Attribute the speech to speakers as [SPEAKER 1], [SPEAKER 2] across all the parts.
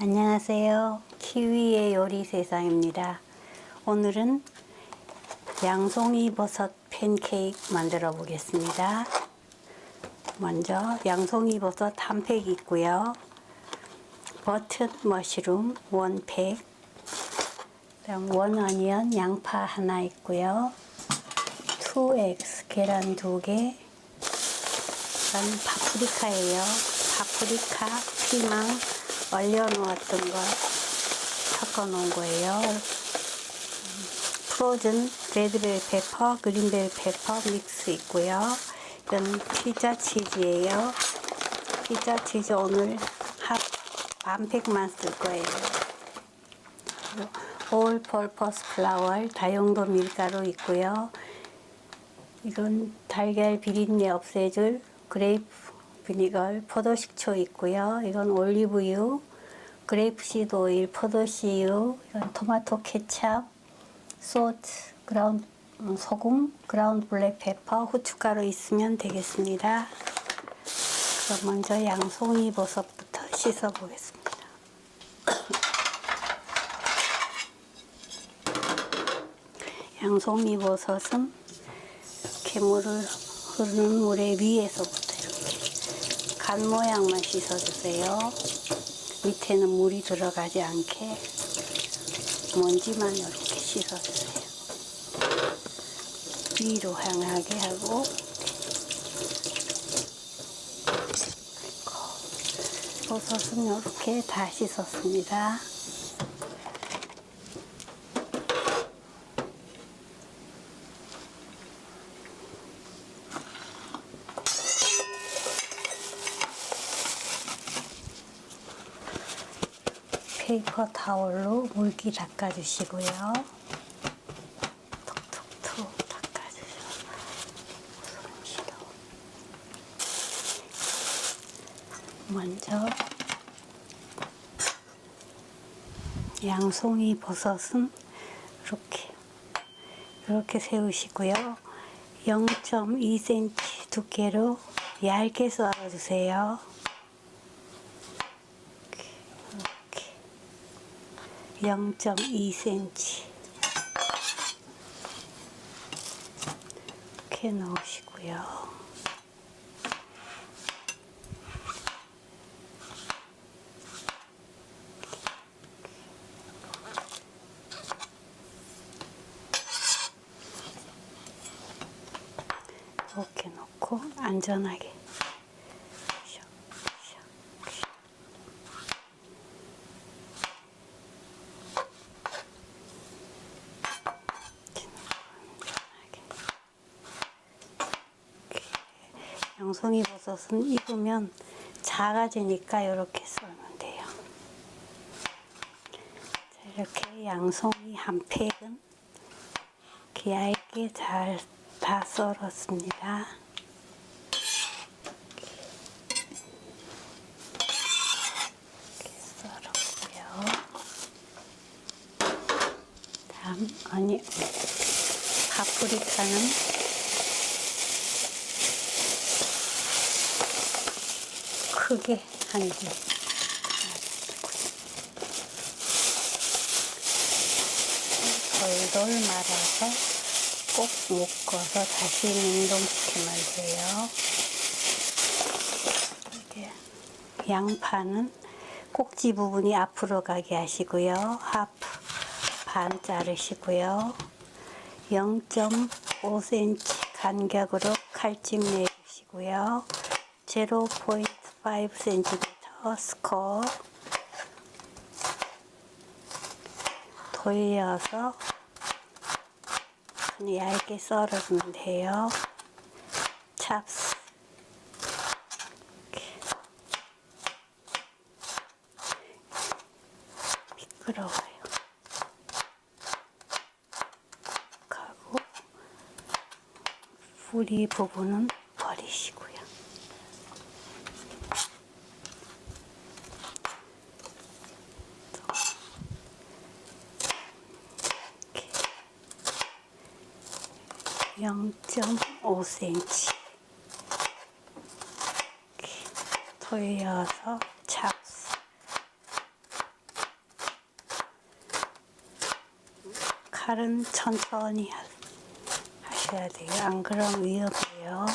[SPEAKER 1] 안녕하세요. 키위의 요리 세상입니다. 오늘은 양송이 버섯 팬케이크 만들어 보겠습니다. 먼저 양송이 버섯 한 팩 있고요. 버튼 머쉬룸 원 팩, 원 어니언 양파 하나 있고요. 투 엑스 계란 두 개, 그다음 파프리카예요. 파프리카, 피망 얼려 놓았던 걸 섞어 놓은 거예요. 프로즌 레드벨 페퍼, 그린벨 페퍼 믹스 있고요. 이건 피자 치즈예요. 피자 치즈 오늘 한 팩만 쓸 거예요. 올 퍼퍼스 플라워 다용도 밀가루 있고요. 이건 달걀 비린내 없애줄 그레이프 비니걸 포도식초 있고요. 이건 올리브유, 그레이프시드 오일, 포도씨유, 이건 토마토 케찹, 소트, 그라운드 음, 소금, 그라운드 블랙 페퍼, 후춧가루 있으면 되겠습니다. 그럼 먼저 양송이 버섯부터 씻어 보겠습니다. 양송이 버섯은 개물을 흐르는 물에 위에서부터 간 모양만 씻어주세요. 밑에는 물이 들어가지 않게 먼지만 이렇게 씻어주세요. 위로 향하게 하고 버섯은 이렇게 다 씻었습니다. 페이퍼 타월로 물기 닦아주시고요. 톡톡톡 닦아주셔서 먼저 양송이 버섯은 이렇게 이렇게 세우시고요. 0.2cm 두께로 얇게 썰어주세요. 이렇게 0.2cm 이렇게 넣으시고요. 이렇게 넣고 안전하게 송이 버섯은 익으면 작아지니까 이렇게 썰면 돼요. 자, 이렇게 양송이 한 팩은 얇게 잘 다 썰었습니다. 이렇게 썰었고요. 다음 아니 파프리카는 크게 한 개. 돌돌 말아서 꼭 묶어서 다시 냉동시키면 돼요. 이게 양파는 꼭지 부분이 앞으로 가게 하시고요. 하프 반 자르시고요. 0.5cm 간격으로 칼집 내주시고요. 0.5cm 스커 돌려서 얇게 썰어주면 돼요. 찹스. 미끄러워요. 하고 뿌리 부분은 버리시고요. 0.5cm 돌려서 잡스 칼은 천천히 하셔야 돼요. 안 그럼 위험해요.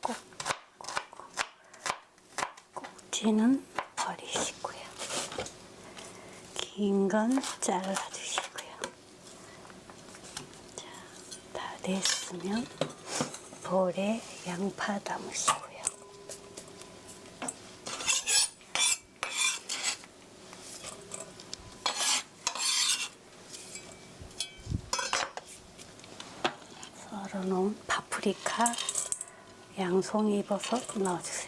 [SPEAKER 1] 꼭, 꼭, 꼭지는 버리시고요. 긴 건 잘라주세요. 됐으면 볼에 양파 담으시고요. 썰어놓은 파프리카, 양송이버섯 넣어주세요.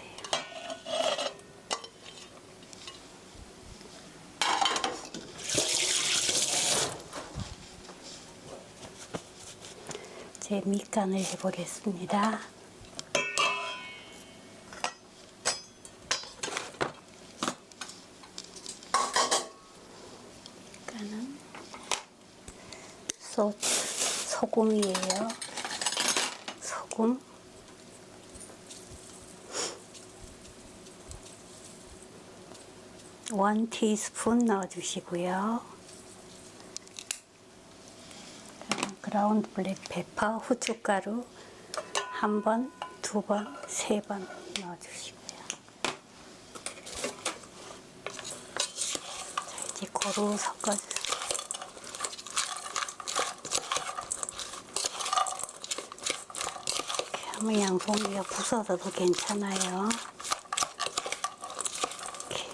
[SPEAKER 1] 제 밑간을 해보겠습니다. 밑간은 소, 소금이에요. 소금. 원 티스푼 넣어주시고요. 그라운드 블랙 페퍼, 후춧가루 한 번, 두 번, 세 번 넣어주시고요. 자, 이제 고루 섞어주세요. 하면 양송이가 부서져도 괜찮아요. 이렇게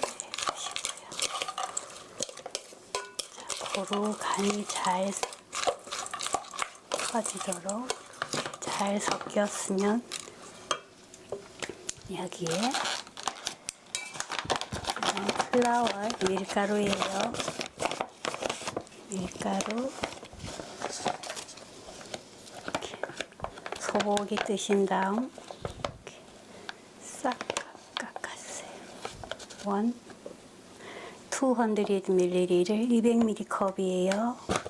[SPEAKER 1] 해주시고요. 자, 고루 간이 잘 퍼지도록 잘 섞였으면 여기에 음, 플라워 밀가루예요. 밀가루 소고기 뜨신 다음 싹 깎아주세요. 원 200ml를 200ml 컵이에요.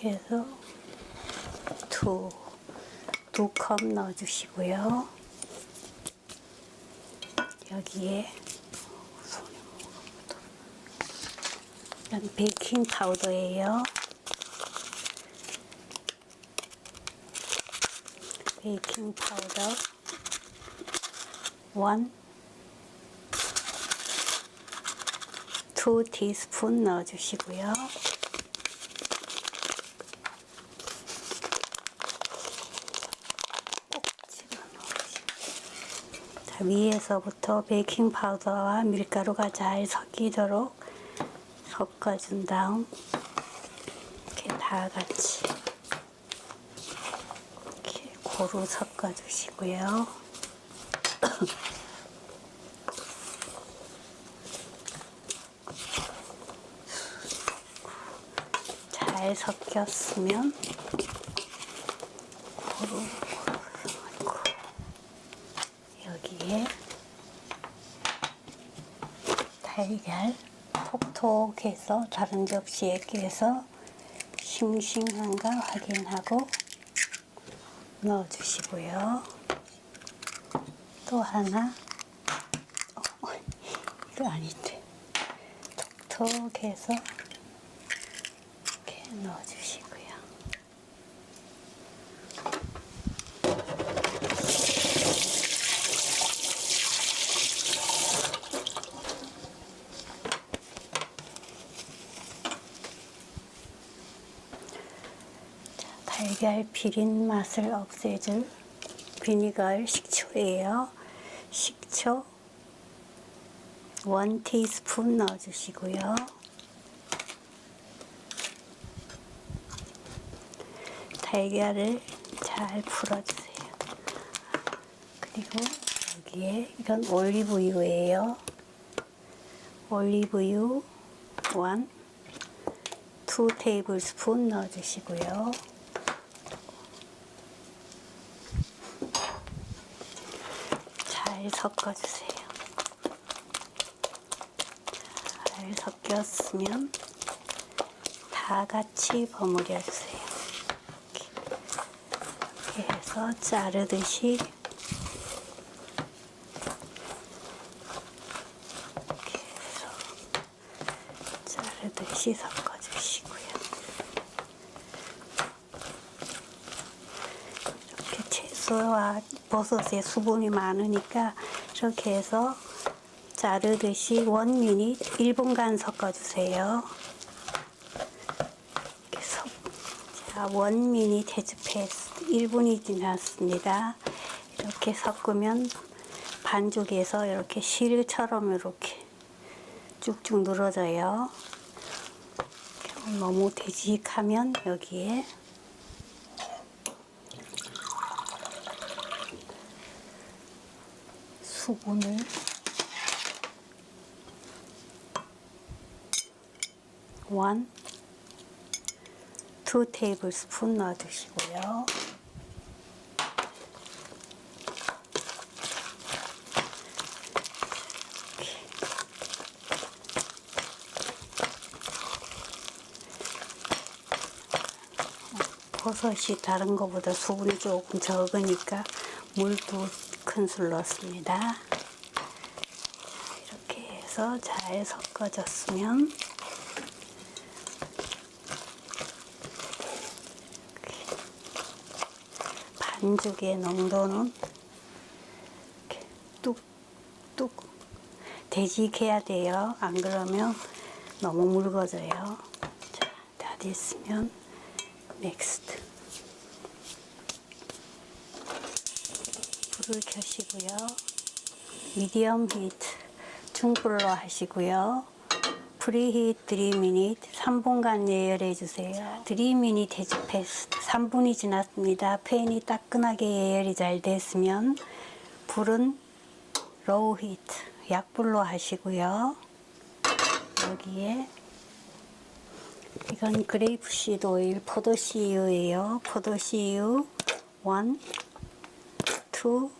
[SPEAKER 1] 이렇게 해서 두, 두 컵 넣어주시고요. 여기에 이건 베이킹 파우더예요. 베이킹 파우더 원, 투 티스푼 넣어주시고요. 꼭 집어넣으시고. 자, 위에서부터 베이킹 파우더와 밀가루가 잘 섞이도록 섞어준 다음 이렇게 다 같이 이렇게 고루 섞어주시고요. 잘 섞였으면 고루 여기에 달걀 톡톡해서 다른 접시에 깨서 싱싱한가 확인하고 넣어주시고요. 또 하나. 어, 이거 아닌데. 톡톡해서 이렇게 넣어주시고요. 달걀 비린 맛을 없애줄 비니걸 식초예요. 식초 원 티스푼 넣어주시고요. 달걀을 잘 풀어주세요. 그리고 여기에 이건 올리브유예요. 올리브유 원, 투 테이블 스푼 넣어주시고요. 섞어주세요. 잘 섞였으면 다 같이 버무려주세요. 이렇게, 이렇게 해서 자르듯이 이렇게 해서 자르듯이 섞어주세요. 채소와 버섯에 수분이 많으니까 이렇게 해서 자르듯이 원미닛 1분간 섞어주세요. 자, 원미닛 헤즈패스 1분이 지났습니다. 이렇게 섞으면 반죽에서 이렇게 실처럼 이렇게 쭉쭉 늘어져요. 너무 되직하면 여기에 수분을 원, 투 테이블 스푼 넣어주시고요. 버섯이 다른 것보다 수분이 조금 적으니까 물두 큰 술 넣습니다. 이렇게 해서 잘 섞어졌으면 반죽의 농도는 이렇게 뚝뚝 되직해야 돼요. 안 그러면 너무 묽어져요. 자, 다 됐으면 넥스트 불을 켜시고요. 미디엄 히트 중불로 하시고요. 프리히트 3미닛 3분간 예열해 주세요. 3미닛 해즈패스 3분이 지났습니다. 팬이 따끈하게 예열이 잘 됐으면 불은 로우 히트 약불로 하시고요. 여기에 이건 그레이프시드 오일 포도씨유예요. 포도씨유 1, 2,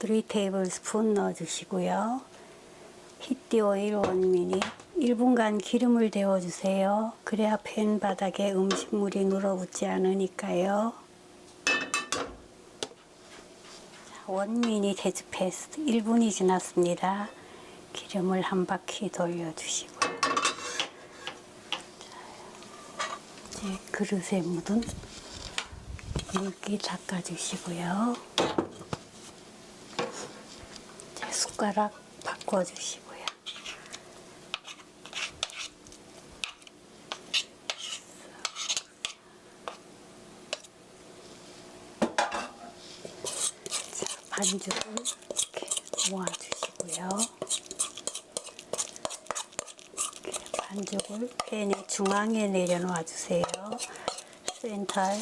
[SPEAKER 1] 3 테이블 스푼 넣어주시고요. 히띠 오일 1미닛 1분간 기름을 데워주세요. 그래야 팬 바닥에 음식물이 눌어붙지 않으니까요. 원미닛 헤즈패스트 1분이 지났습니다. 기름을 한 바퀴 돌려주시고요. 이제 그릇에 묻은 물기 닦아주시고요. 이제 숟가락 바꿔주시고요. 자, 반죽을 이렇게 모아주시고요. 반죽을 팬의 중앙에 내려놓아 주세요. 센터에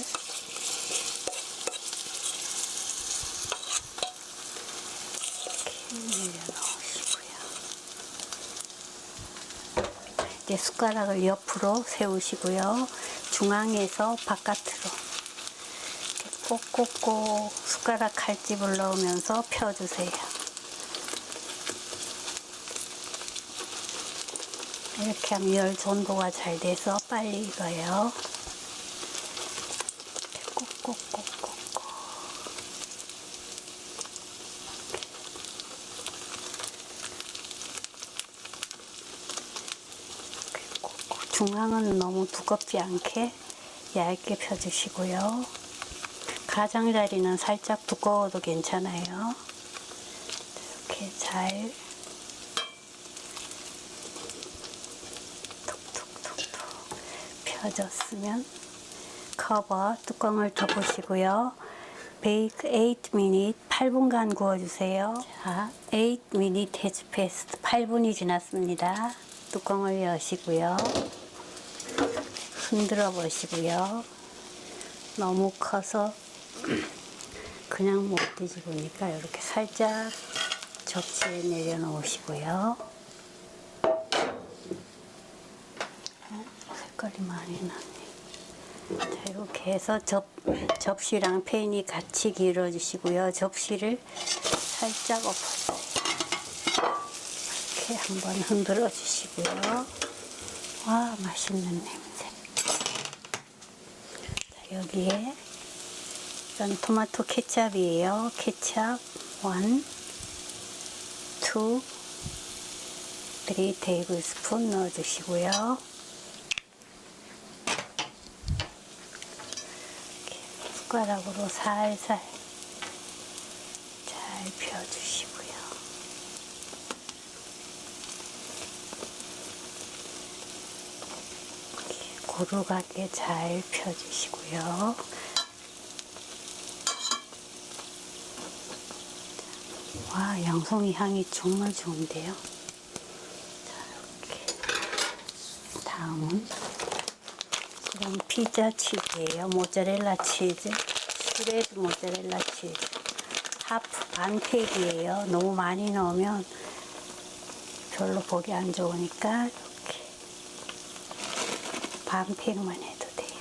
[SPEAKER 1] 이렇게 내려놓으시고요. 이제 숟가락을 옆으로 세우시고요. 중앙에서 바깥으로 꼭꼭꼭 숟가락 칼집을 넣으면서 펴주세요. 이렇게 하면 열 전도가 잘 돼서 빨리 익어요. 꼭꼭꼭꼭꼭. 이렇게 중앙은 너무 두껍지 않게 얇게 펴주시고요. 가장자리는 살짝 두꺼워도 괜찮아요. 이렇게 잘 톡톡톡톡 펴졌으면 커버 뚜껑을 덮으시고요. 베이크 8미닛 8분간 구워주세요. 자, 8미닛 헤즈페스트 8분이 지났습니다. 뚜껑을 여시고요. 흔들어 보시고요. 너무 커서 그냥 못 뒤집으니까 이렇게 살짝 접시에 내려놓으시고요. 어, 색깔이 많이 나네. 자, 이렇게 해서 접, 접시랑 팬이 같이 길어주시고요. 접시를 살짝 엎어주세요. 이렇게 한번 흔들어 주시고요. 와, 맛있는 냄새. 자, 여기에 이건 토마토 케찹이에요. 케찹 1, 2, 3 테이블 스푼 넣어주시고요. 숟가락으로 살살 잘 펴주시고요. 이렇게 고루하게 잘 펴주시고요. 와, 양송이 향이 정말 좋은데요. 자, 이렇게. 다음은 이건 피자 치즈예요. 모짜렐라 치즈. 슈레드 모짜렐라 치즈. 하프 반 팩이에요. 너무 많이 넣으면 별로 보기 안 좋으니까 반 팩만 해도 돼요.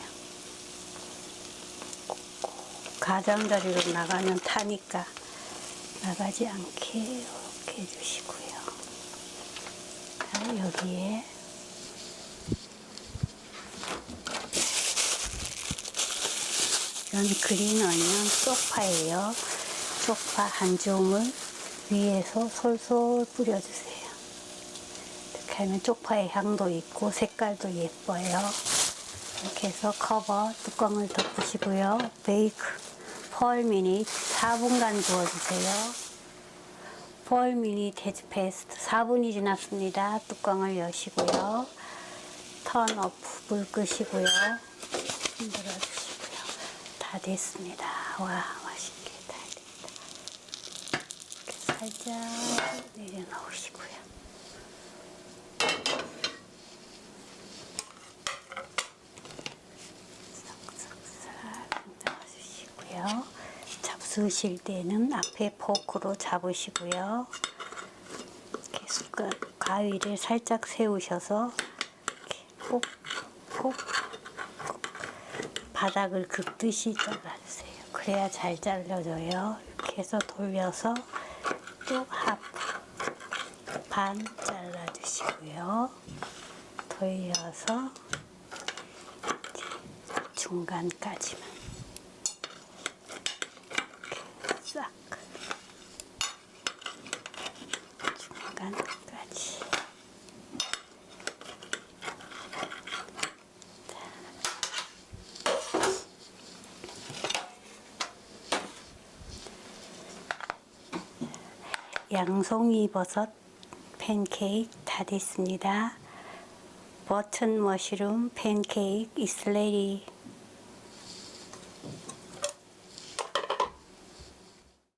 [SPEAKER 1] 가장자리로 나가면 타니까 나가지 않게 이렇게 해주시고요. 자, 여기에 이건 그린 어니언 쪽파예요. 쪽파 한 줌을 위에서 솔솔 뿌려주세요. 이렇게 하면 쪽파의 향도 있고 색깔도 예뻐요. 이렇게 해서 커버 뚜껑을 덮으시고요. 베이크 4미닛 4분간 구워주세요. 4미닛 해즈 페스트 4분이 지났습니다. 뚜껑을 여시고요. 턴 오프 불 끄시고요. 흔들어 주시고요. 다 됐습니다. 와 맛있게 다 됐다. 이렇게 살짝 내려놓으시고요. 싹싹싹 흔들어주시고요. 잡수실 때는 앞에 포크로 잡으시고요. 이렇게 숟갈 가위를 살짝 세우셔서 이렇게 꼭꼭 바닥을 긁듯이 잘라주세요. 그래야 잘 잘라져요. 이렇게 해서 돌려서 또 하프 반 잘라주시고요. 돌려서 중간까지만 이렇게 싹 중간까지 양송이 버섯 팬케이크 다 됐습니다. 버튼 머쉬룸 팬케이크 ready.